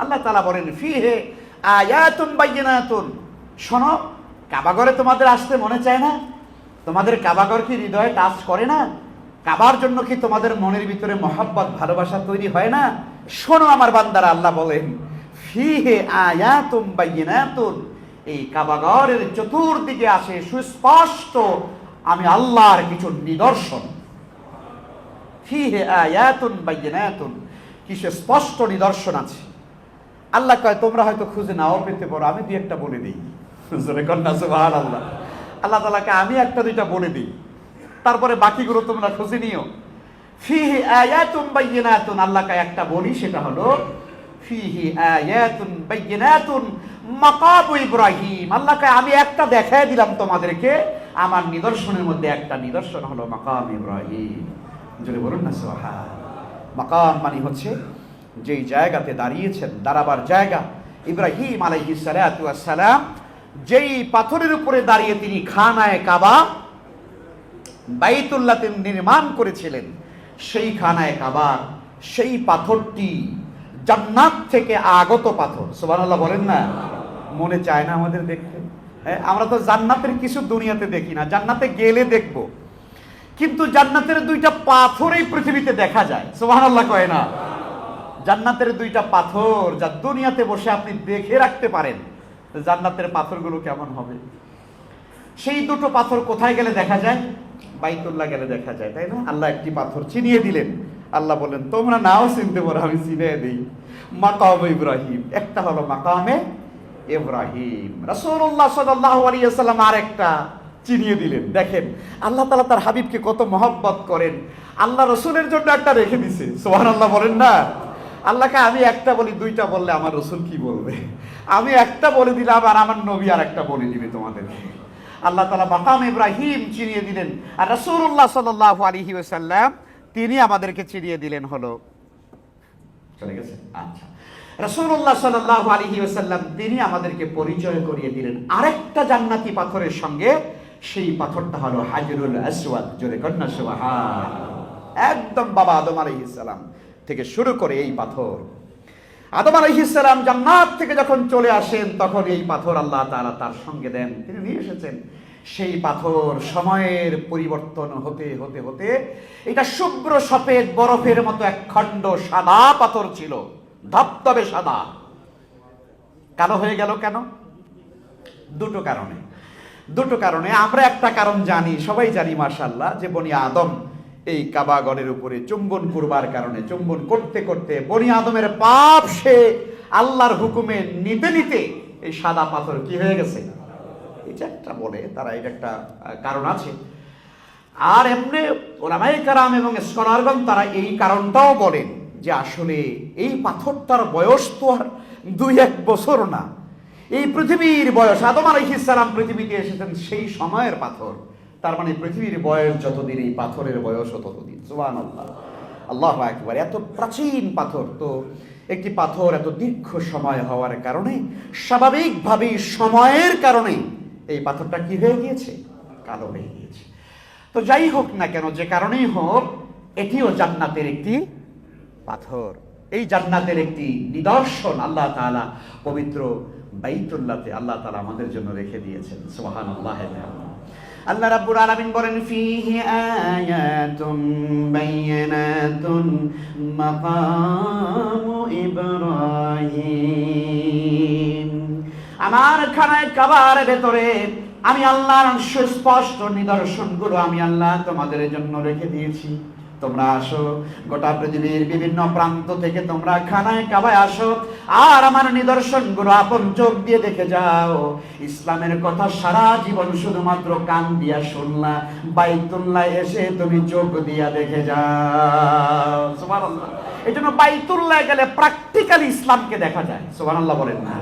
আল্লাহ তালা বলেন ফি হে আয়াতুন বাইয়িনাতুন শোনো কাবাগরে তোমাদের আসতে মনে চায় না? তোমাদের কাবাগর কি হৃদয়ে টাচ করে না? কাবার জন্য কি তোমাদের মনের ভিতরে মহাব্বত, ভালোবাসা তৈরি হয় না? শোনো আমার বান্দারা, আল্লাহ বলেন ফি হে আয়াতুম বাইয়িনাতুন এই কাবাগরের চতুর্দিকে আসে সুস্পষ্ট, আমি আল্লাহর কিছু নিদর্শন। ফিহে আয়াতুন বাইয়িনাতুন কিছু স্পষ্ট নিদর্শন আছে। আল্লাহ কয়, তোমরা হয়তো খুঁজে নাও, পেতে পারো। আমি দুই একটা বলে দিই। জোরে কন্যা সুবহান আল্লাহ আল্লাহ তালাকে আমি একটা দুইটা বলে দিই। তারপরে বাকিগুলো তোমরা খুঁজে নিও। ফিহি আয়াতুন বাইয়িনাতুন, আল্লাহ কয়, একটা বলি, সেটা হলো, ফিহি আয়াতুন বাইয়িনাতুন মাকাবু ইব্রাহিম। আল্লাহ কয়, আমি একটা দেখায় দিলাম তোমাদেরকে, আমার নিদর্শনের মধ্যে একটা নিদর্শন হলো মাকাম ইব্রাহিম। যদি বলুন না সোহান মাকাম মানে হচ্ছে যেই জায়গাতে দাঁড়িয়েছেন দাঁড়াবার জায়গা ইব্রাহিম আলাইহি সালাম যেই পাথরের উপরে দাঁড়িয়ে তিনি খানায় কাবা বাইতুল্লাতে নির্মাণ করেছিলেন সেই খানায় কাবা সেই পাথরটি জান্নাত থেকে আগত পাথর। সুবহানাল্লাহ বলেন না? মনে চায় না আমাদের দেখতে? হ্যাঁ, আমরা তো জান্নাতের কিছু দুনিয়াতে দেখি না জান্নাতে গেলে দেখব। কিন্তু জান্নাতের দুইটা পাথর এই পৃথিবীতে দেখা যায়। সুবহানাল্লাহ কয় না? জান্নাতের দুইটা পাথর যা দুনিয়াতে বসে আপনি দেখে রাখতে পারেন। জান্নাতের পাথরগুলো কেমন হবে? সেই দুটো পাথর কোথায় গেলে দেখা যায়? বাইতুল্লাহ গেলে দেখা যায়, তাই না? আল্লাহ একটি পাথর চিনিয়ে দিলেন। আল্লাহ বলেন তোমরা নাও চিনতে পারো, আমি চিনিয়ে দিই। মাকাম ইব্রাহিম, একটা হলো মাকামে ইব্রাহিম। রাসূলুল্লাহ সাল্লাল্লাহু আলাইহি সাল্লাম আরেকটা চিনিয়ে দিলেন। দেখেন, আল্লাহ তাআলা তার হাবিবকে কত মহব্বত করেন। আল্লাহ রসুলের জন্য একটা রেখে দিছে। সুবহানাল্লাহ বলেন না? আল্লাহকে আমি একটা বলি, দুইটা বললে আমার রসুল কি বলবে? আমি একটা বলে দিলাম আর আমার নবী আর একটা বলে দিবে তোমাদেরকে। আল্লাহ তালা মাকাম ইব্রাহিম চিনিয়ে দিলেন আর রসুল্লাহ সাল্লাহ আলহি ওসাল্লাম তিনি আমাদেরকে চিনিয়ে দিলেন হলো। চলে গেছে? আচ্ছা। রসুল্লাহ সাল্লাহ আলহি ওসাল্লাম তিনি আমাদেরকে পরিচয় করিয়ে দিলেন আরেকটা জান্নাতি পাথরের সঙ্গে। সেই পাথরটা হলো হাজরুল আসওয়াদ, জোরে কন্যা একদম বাবা আদম আলাইহিস সালাম। থেকে শুরু করে এই পাথর। আদম আলাইহিসসালাম জান্নাত থেকে যখন চলে আসেন, তখন এই পাথর আল্লাহ তাআলা তার সঙ্গে দেন। তিনি নিয়ে এসেছেন। সেই পাথর সময়ের পরিবর্তন হতে হতে হতে এটা শুভ্র সফেদ বরফের মতো এক খণ্ড সাদা পাথর ছিল। ধপধপে সাদা। কালো হয়ে গেল কেন? দুটো কারণে। দুটো কারণে। আমরা একটা কারণ জানি, সবাই জানি মার্শাল্লাহ যে বনি আদম এই কাবাগরের উপরে চুম্বন করবার কারণে, চুম্বন করতে করতে বনি আদমের পাপ সে আল্লাহর হুকুমে নিতে নিতে এই সাদা পাথর কি হয়ে গেছে? এটা একটা বলে, তারা এটা একটা কারণ আছে। আর এমনি ওলামাই কারাম এবং স্কলারগণ তারা এই কারণটাও বলেন যে আসলে এই পাথরটার বয়স তো আর দুই এক বছর না। এই পৃথিবীর বয়স, আদম আলাইহিসসালাম পৃথিবীতে এসেছেন সেই সময়ের পাথর। তার মানে পৃথিবীর বয়স যতদিন, এই পাথরের বয়সও ততদিন। সুবান আল্লাহ আল্লাহ একবার এত প্রাচীন পাথর তো, একটি পাথর এত দীর্ঘ সময় হওয়ার কারণে, স্বাভাবিকভাবেই সময়ের কারণে এই পাথরটা কি হয়ে গিয়েছে? কালো হয়ে গিয়েছে। তো যাই হোক না কেন, যে কারণেই হোক, এটিও জান্নাতের একটি পাথর। এই জান্নাতের একটি নিদর্শন আল্লাহ তাআলা পবিত্র বাইতুল্লাতে আল্লাহ তালা আমাদের জন্য রেখে দিয়েছেন। সোহান আল্লাহ রাব্বুল আলামিন বলেন, ফিহি আয়াতুম বাইনাতুন মাকামু ইব্রাহিম। আমার খানায় কাবার ভেতরে আমি আল্লাহর সুস্পষ্ট নিদর্শনগুলো আমি আল্লাহ তোমাদের জন্য রেখে দিয়েছি। তোমরা আসো। গোটা পৃথিবীর বিভিন্ন প্রান্ত থেকে তোমরা খানায় কাবায় আসো। আর আমার নিদর্শনগুলো আপন চোখ দিয়ে দেখে যাও। ইসলামের কথা সারা জীবন শুধুমাত্র কান দিয়া শুনলা, বাইতুল্লাহ এসে তুমি চোখ দিয়া দেখে যাও। এই জন্য বাইতুল্লাহ গেলে প্র্যাকটিক্যালি ইসলামকে দেখা যায়। সুবহানাল্লাহ বলেন না।